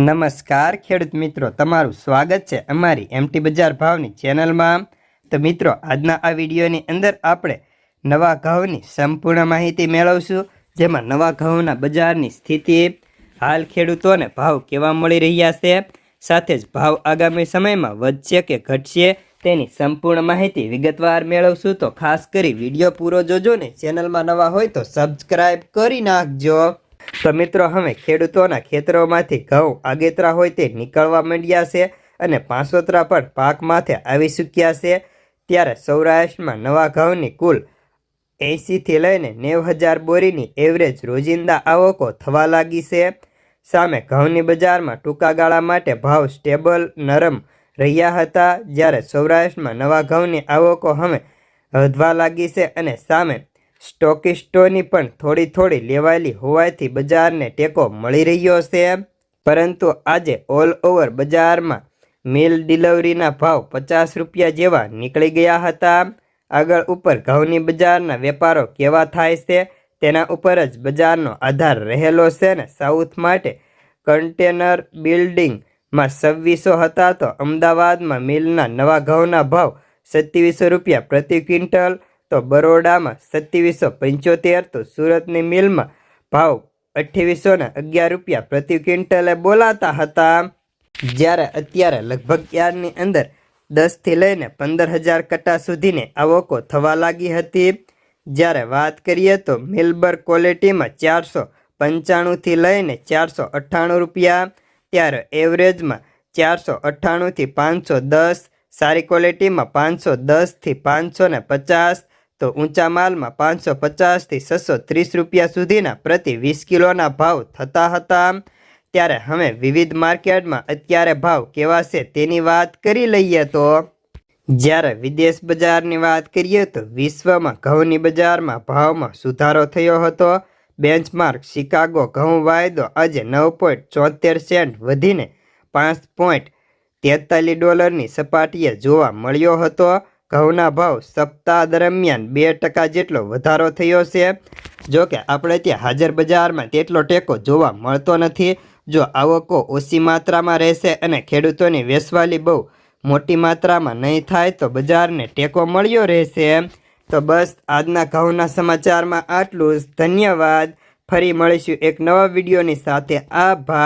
નમસ્કાર ખેડૂત મિત્રો, તમારું સ્વાગત છે અમારી એમટી બજાર ભાવની ચેનલમાં. તો મિત્રો, આજના આ વિડીયોની અંદર આપણે નવા ઘઉંની સંપૂર્ણ માહિતી મેળવશું, જેમાં નવા ઘઉંના બજારની સ્થિતિ, હાલ ખેડૂતોને ભાવ કેવા મળી રહ્યા છે, સાથે જ ભાવ આગામી સમયમાં વધશે કે ઘટશે તેની સંપૂર્ણ માહિતી વિગતવાર મેળવશું. તો ખાસ કરી વીડિયો પૂરો જોજો ને, ચેનલમાં નવા હોય તો સબસ્ક્રાઈબ કરી નાખજો. તો મિત્રો હવે ખેડૂતોના ખેતરોમાંથી ઘઉં આગેતરા હોય તે નીકળવા માંડ્યા છે અને પાંસોતરા પણ પાક માથે આવી ચૂક્યા છે. ત્યારે સૌરાષ્ટ્રમાં નવા ઘઉંની કુલ એંશીથી લઈને નેવ હજાર બોરીની એવરેજ રોજિંદા આવકો થવા લાગી છે. સામે ઘઉંની બજારમાં ટૂંકા ગાળા માટે ભાવ સ્ટેબલ નરમ રહ્યા હતા. જ્યારે સૌરાષ્ટ્રમાં નવા ઘઉંની આવકો હવે વધવા લાગી છે અને સામે સ્ટોકિસ્ટોની પણ થોડી થોડી લેવાયેલી હોવાથી બજારને ટેકો મળી રહ્યો છે પરંતુ આજે ઓલ ઓવર બજારમાં મિલ ડિલિવરીના ભાવ પચાસ રૂપિયા જેવા નીકળી ગયા હતા. આગળ ઉપર ઘઉંની બજારના વેપારો કેવા થાય છે તેના ઉપર જ બજારનો આધાર રહેલો છે ને સાઉથ માટે કન્ટેનર બિલ્ડિંગમાં છવ્વીસો હતા તો અમદાવાદમાં મિલના નવા ઘઉંના ભાવ સત્યાવીસો રૂપિયા પ્રતિ ક્વિન્ટલ તો બરોડામાં સત્યાવીસો પંચોતેર તો સુરતની મિલમાં ભાવ અઠ્યાવીસો ને અગિયાર રૂપિયા પ્રતિ ક્વિન્ટલે બોલાતા હતા. જ્યારે અત્યારે લગભગ યાર્ડની અંદર દસથી લઈને પંદર હજાર કટા સુધીની આવકો થવા લાગી હતી. જ્યારે વાત કરીએ તો મિલબર ક્વોલિટીમાં ચારસો પંચાણુંથી લઈને ચારસો અઠ્ઠાણું રૂપિયા, ત્યારે એવરેજમાં ચારસો અઠ્ઠાણુંથી પાંચસો દસ, સારી ક્વોલિટીમાં પાંચસો દસથી પાંચસો ને પચાસ તો ઊંચા માલમાં પાંચસો પચાસથી છસો ત્રીસ રૂપિયા સુધીના પ્રતિ વીસ કિલોના ભાવ થતા હતા. ત્યારે હવે વિવિધ માર્કેટમાં અત્યારે ભાવ કેવા છે તેની વાત કરી લઈએ તો, જ્યારે વિદેશ બજારની વાત કરીએ તો વિશ્વમાં ઘઉંની બજારમાં ભાવમાં સુધારો થયો હતો. બેન્ચમાર્ક શિકાગો ઘઉં વાયદો આજે નવ પોઈન્ટ ચોતેર સેન્ટ વધીને પાંચ પોઈન્ટ તેતાલીસ ડોલરની સપાટીએ જોવા મળ્યો હતો. ઘઉંના ભાવ સપ્તાહ દરમિયાન બે ટકા જેટલો વધારો થયો છે. જો કે આપણે ત્યાં હાજર બજારમાં તેટલો ટેકો જોવા મળતો નથી. જો આવકો ઓછી માત્રામાં રહેશે અને ખેડૂતોની વેસવાલી બહુ મોટી માત્રામાં નહીં થાય તો બજારને ટેકો મળ્યો રહેશે. તો બસ આજના ઘઉંના સમાચારમાં આટલું જ. ધન્યવાદ. ફરી મળીશું એક નવા વિડીયોની સાથે. આભાર.